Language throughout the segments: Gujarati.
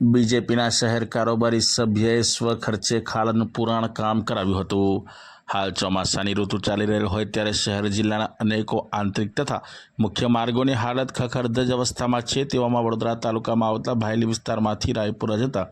બીજેપીના શહેર કારોબારી સભ્યએ સ્વખર્ચે ખાલનું પુરાણ કામ કરાવ્યું હતું. હાલ ચોમાસાની ઋતુ ચાલી રહેલ હોય ત્યારે શહેર જિલ્લાના અનેકો આંતરિક તથા મુખ્ય માર્ગોની હાલત ખખડધજ અવસ્થામાં છે તેવામાં વડોદરા તાલુકામાં આવતા ભાયલી વિસ્તારમાંથી રાયપુરા જતા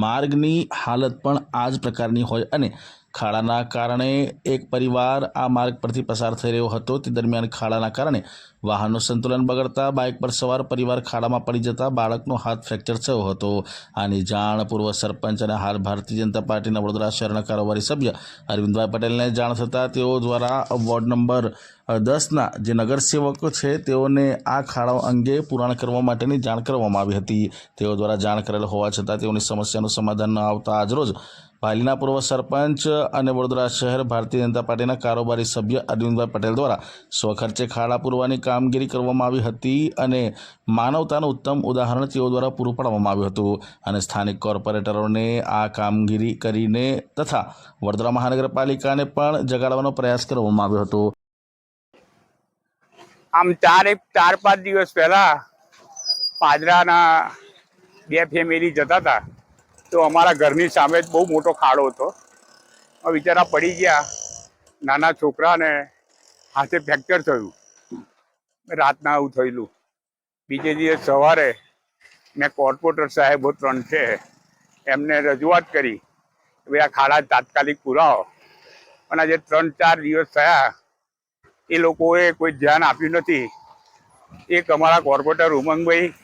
માર્ગની હાલત પણ આ જ પ્રકારની હોય અને ખાડાના કારણે એક પરિવાર આ માર્ગ પરથી પસાર થઈ રહ્યો હતો. તે દરમિયાન ખાડાના કારણે વાહનનું સંતુલન બગડતા બાઇક પર સવાર પરિવાર ખાડામાં પડી જતા બાળકનો હાથ ફ્રેક્ચર થયો હતો. આની જાણ પૂર્વ સરપંચ અને હાલ ભારતીય જનતા પાર્ટીના વડોદરા શહેરના કારોબારી સભ્ય અરવિંદભાઈ પટેલને જાણ થતાં તેઓ દ્વારા વોર્ડ નંબર દસના જે નગરસેવકો છે તેઓને આ ખાડાઓ અંગે પુરાણ કરવા માટેની જાણ કરવામાં આવી હતી. તેઓ દ્વારા જાણ કરેલ હોવા છતાં તેઓની સમસ્યાનું સમાધાન ન આવતા આજરોજ પાલીના પૂર્વ સરપંચ અને વડોદરા શહેર ભારતીય જનતા પાર્ટીના કારોબારી સભ્ય અરવિંદભાઈ પટેલ દ્વારા સ્વખર્ચે ખાડા પૂરવાની કામગીરી કરવામાં આવી હતી અને માનવતાનું ઉત્તમ ઉદાહરણ તેઓ દ્વારા પૂરું પાડવામાં આવ્યું હતું અને સ્થાનિક કોર્પોરેટરોને આ કામગીરી કરીને તથા વડોદરા મહાનગરપાલિકાને પણ જગાડવાનો પ્રયાસ કરવામાં આવ્યો હતો. આમ ચાર ચાર પાંચ દિવસ પહેલા પાદરાના બે ફેમિલી જતા હતા. તો અમારા ઘરની સામે જ બહુ મોટો ખાડો હતો. બિચારા પડી ગયા. નાના છોકરાને હાથે ફ્રેક્ચર થયું. રાતના આવું થયેલું. બીજે દિવસ સવારે મેં કોર્પોરેટર સાહેબો ત્રણ છે. એમને રજૂઆત કરી કે આ ખાડા તાત્કાલિક પુરાવો. અને આજે ત્રણ ચાર દિવસ થયા. એ લોકોએ કોઈ ધ્યાન આપ્યું નથી. એક અમારા કોર્પોરેટર ઉમંગભાઈ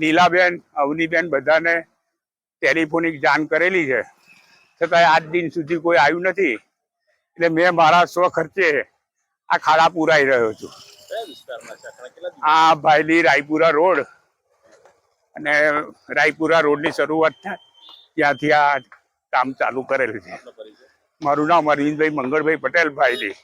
લીલાબેન અવનીબેન બધાને ટેલિફોનિક જાણ કરેલી છે. છતાં આજ દિન સુધી કોઈ આવ્યું નથી. એટલે મેં મારા સ્વ ખર્ચે આ ખાડા પુરાઈ રહ્યો છું. આ ભાઈલી રાયપુરા રોડ. અને રાયપુરા રોડની શરૂઆત થાય ત્યાંથી આ કામ ચાલુ કરેલું છે. મારું નામ અરવિંદભાઈ મંગળભાઈ પટેલ ભાઈલી